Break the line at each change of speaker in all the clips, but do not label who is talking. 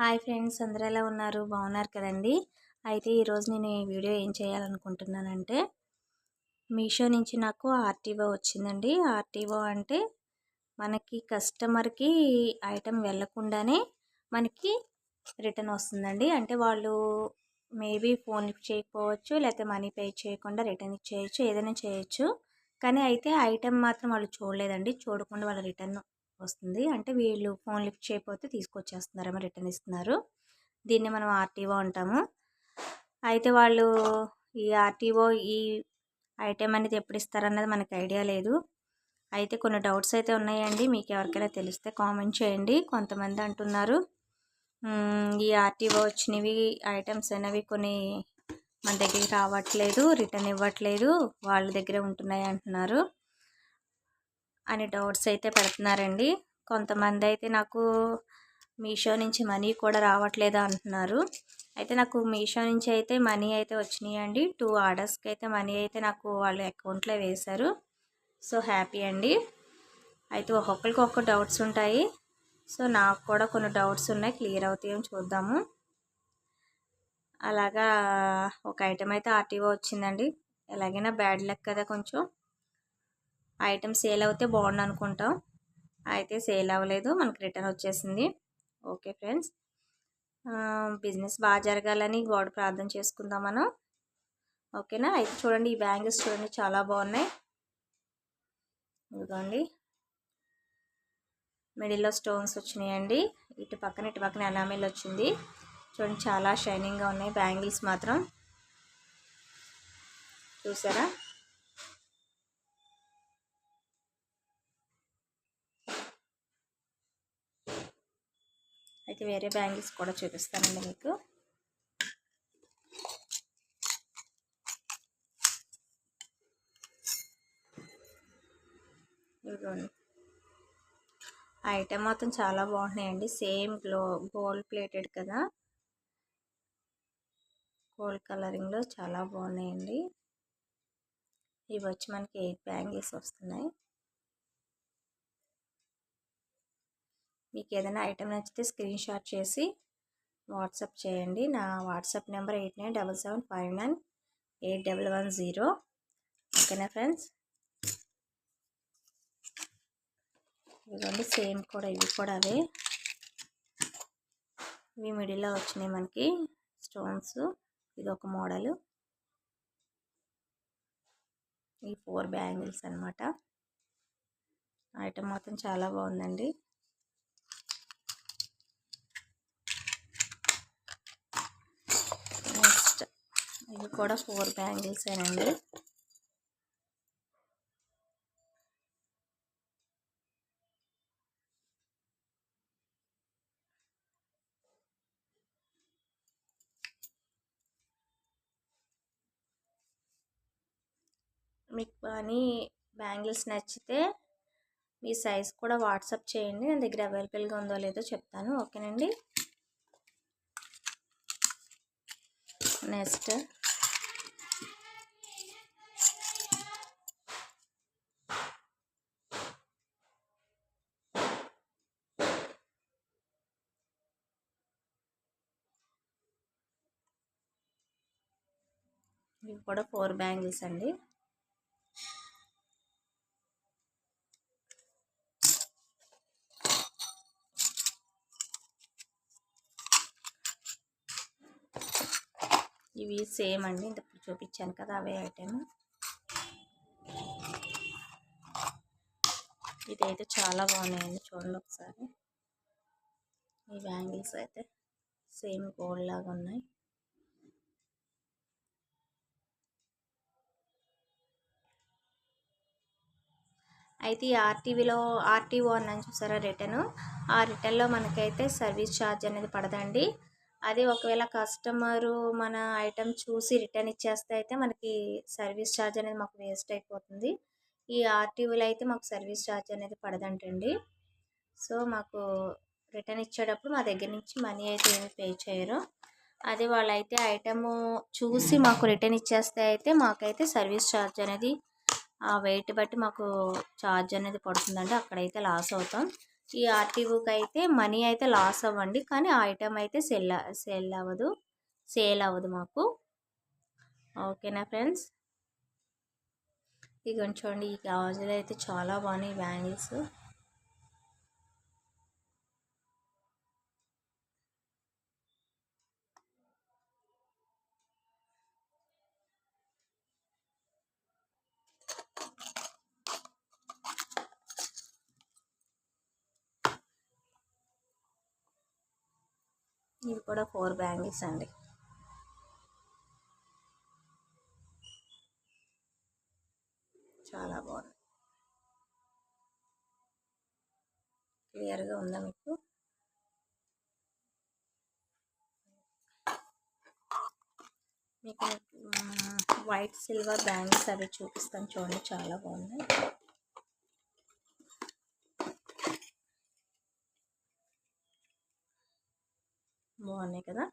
Hi friends అందరూ ఎలా ఉన్నారు? బాగున్నారు కదండి. అయితే ఈరోజు నేను ఈ వీడియో ఏం చేయాలనుకుంటున్నానంటే మీషో నుంచి నాకు ఆర్టీఓ వచ్చిందండి. ఆర్టీఓ అంటే మనకి కస్టమర్కి ఐటెం వెళ్ళకుండానే మనకి రిటర్న్ వస్తుందండి. అంటే వాళ్ళు మేబీ ఫోన్ లిఫ్ట్ చేయకపోవచ్చు లేకపోతే మనీ పే చేయకుండా రిటర్న్ ఇచ్చేయచ్చు ఏదైనా చేయొచ్చు. కానీ అయితే ఐటెం మాత్రం వాళ్ళు చూడలేదండి. చూడకుండా వాళ్ళు రిటర్న్ వస్తుంది. అంటే వీళ్ళు ఫోన్ లిఫ్ట్ చేయకపోతే తీసుకొచ్చేస్తున్నారేమో రిటర్న్ ఇస్తున్నారు. దీన్ని మనం ఆర్టీఓ అంటాము. అయితే వాళ్ళు ఈ ఆర్టీఓ ఈ ఐటెం అనేది ఎప్పుడు ఇస్తారన్నది మనకి ఐడియా లేదు. అయితే కొన్ని డౌట్స్ అయితే ఉన్నాయండి. మీకు ఎవరికైనా తెలిస్తే కామెంట్ చేయండి. కొంతమంది అంటున్నారు ఈ ఆర్టీఓ వచ్చినవి ఐటమ్స్ అనేవి కొన్ని మన దగ్గరికి రావట్లేదు రిటర్న్ ఇవ్వట్లేదు వాళ్ళ దగ్గరే ఉంటున్నాయి అంటున్నారు. అని డౌట్స్ అయితే పెడుతున్నారండి. కొంతమంది అయితే నాకు మీషో నుంచి మనీ కూడా రావట్లేదు అంటున్నారు. అయితే నాకు మీషో నుంచి అయితే మనీ అయితే వచ్చినాయండి. టూ ఆర్డర్స్కి అయితే మనీ అయితే నాకు వాళ్ళు అకౌంట్లో వేశారు. సో హ్యాపీ అండి. అయితే ఒక్కొక్కరికి ఒక్కొక్క డౌట్స్ ఉంటాయి. సో నాకు కూడా కొన్ని డౌట్స్ ఉన్నాయి. క్లియర్ అవుతాయని చూద్దాము. అలాగా ఒక ఐటెం అయితే ఆర్టీఓ వచ్చిందండి. ఎలాగైనా బ్యాడ్ లక్ కదా కొంచెం. ఐటమ్ సేల్ అవుతే బాగుండు అనుకుంటాం. అయితే సేల్ అవ్వలేదు మనకు రిటర్న్ వచ్చేసింది. Okay friends. బిజినెస్ బాగా జరగాలని గోడ ప్రార్థన చేసుకుందాం మనం. ఓకేనా? అయితే చూడండి ఈ బ్యాంగిల్స్ చూడండి చాలా బాగున్నాయి. ఇదిగోండి. మిడిల్లో స్టోన్స్ వచ్చినాయండి. ఇటు పక్కన ఇటు పక్కన ఎనామిల్ వచ్చింది. చూడండి చాలా షైనింగ్గా ఉన్నాయి బ్యాంగిల్స్ మాత్రం. చూసారా? అయితే వేరే బ్యాంగిల్స్ కూడా చూపిస్తానండి మీకు. ఇదిగోండి. ఐటెం మొత్తం చాలా బాగున్నాయండి. సేమ్ గ్లో గోల్డ్ ప్లేటెడ్ కదా. గోల్డ్ కలరింగ్లో చాలా బాగున్నాయండి. ఇవి వచ్చి మనకి ఎయిట్ బ్యాంగిల్స్ వస్తున్నాయి. మీకు ఏదైనా ఐటెం నచ్చితే స్క్రీన్ షాట్ చేసి వాట్సాప్ చేయండి. నా WhatsApp number eight nine double seven five nine eight double one zero. ఓకేనా ఫ్రెండ్స్? ఇదిగోండి సేమ్ కూడా ఇవి కూడా అవే. ఇవి మిడిల్లో వచ్చినాయి మనకి స్టోన్స్. ఇది ఒక మోడల్. ఈ ఫోర్ బ్యాంగిల్స్ అనమాట ఐటమ్ మొత్తం చాలా బాగుందండి. ఇవి కూడా ఫోర్ బ్యాంగిల్సేనండి మీకు కానీ బ్యాంగిల్స్ నచ్చితే మీ సైజ్ కూడా వాట్సాప్ చేయండి. నా దగ్గర అవైలబుల్గా ఉందో లేదో చెప్తాను. ఓకేనండి? నెక్స్ట్. ఇవి కూడా ఫోర్ బ్యాంగిల్స్ అండి. ఇవి సేమ్ అండి. ఇంతప్పుడు చూపించాను కదా అవే ఐటెం ఇదైతే చాలా బాగున్నాయండి చూడండి ఒకసారి. ఈ బ్యాంగిల్స్ అయితే సేమ్ గోల్డ్ లాగా ఉన్నాయి. అయితే ఈ ఆర్టీవీలో ఆర్టీఓ అన్నాను చూసారా రిటర్న్ ఆ రిటర్న్లో మనకైతే సర్వీస్ ఛార్జ్ అనేది పడదండి. అదే ఒకవేళ కస్టమరు మన ఐటెం చూసి రిటర్న్ ఇచ్చేస్తే అయితే మనకి సర్వీస్ ఛార్జ్ అనేది మాకు వేస్ట్ అయిపోతుంది. ఈ ఆర్టీవీలో అయితే మాకు సర్వీస్ ఛార్జ్ అనేది పడదంటండి. సో మాకు రిటర్న్ ఇచ్చేటప్పుడు మా దగ్గర నుంచి మనీ అయితే ఏమి పే చేయరు. అదే వాళ్ళైతే ఐటము చూసి మాకు రిటర్న్ ఇచ్చేస్తే అయితే మాకైతే సర్వీస్ ఛార్జ్ అనేది ఆ వెయిట్ బట్టి మాకు ఛార్జ్ అనేది పడుతుందండి. అక్కడైతే లాస్ అవుతాం. ఈ ఆర్టీఓకి అయితే మనీ అయితే లాస్ అవ్వండి. కానీ ఆ ఐటెం అయితే సెల్ సెల్ అవ్వదు. సేల్ అవ్వదు మాకు. ఓకేనా ఫ్రెండ్స్? ఇక చూడండి ఈ గాజులు అయితే చాలా బాగున్నాయి బ్యాంగిల్స్. ఇవి కూడా ఫోర్ బ్యాంగిల్స్ అండి. చాలా బాగుంది క్లియర్గా ఉందా మీకు? మీకు వైట్ సిల్వర్ బ్యాంగిల్స్ అవి చూపిస్తాను చూడండి చాలా బాగున్నాయి. బాగున్నాయి కదా?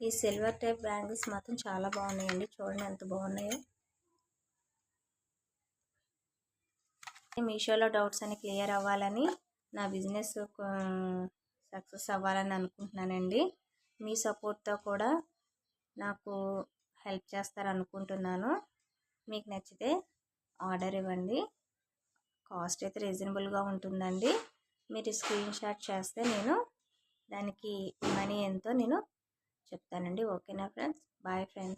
ఈ సిల్వర్ టైప్ బ్యాంగిల్స్ మాత్రం చాలా బాగున్నాయండి. చూడండి ఎంత బాగున్నాయో. మీషోలో డౌట్స్ అని క్లియర్ అవ్వాలని నా బిజినెస్ సక్సెస్ అవ్వాలని అనుకుంటున్నానండి. మీ సపోర్ట్తో కూడా నాకు హెల్ప్ చేస్తారనుకుంటున్నాను. మీకు నచ్చితే ఆర్డర్ ఇవ్వండి. కాస్ట్ అయితే రీజనబుల్గా ఉంటుందండి. మీరు స్క్రీన్ షాట్ చేస్తే నేను దానికి మనీ ఎంతో నేను చెప్తానండి. ఓకేనా ఫ్రెండ్స్? Bye friends.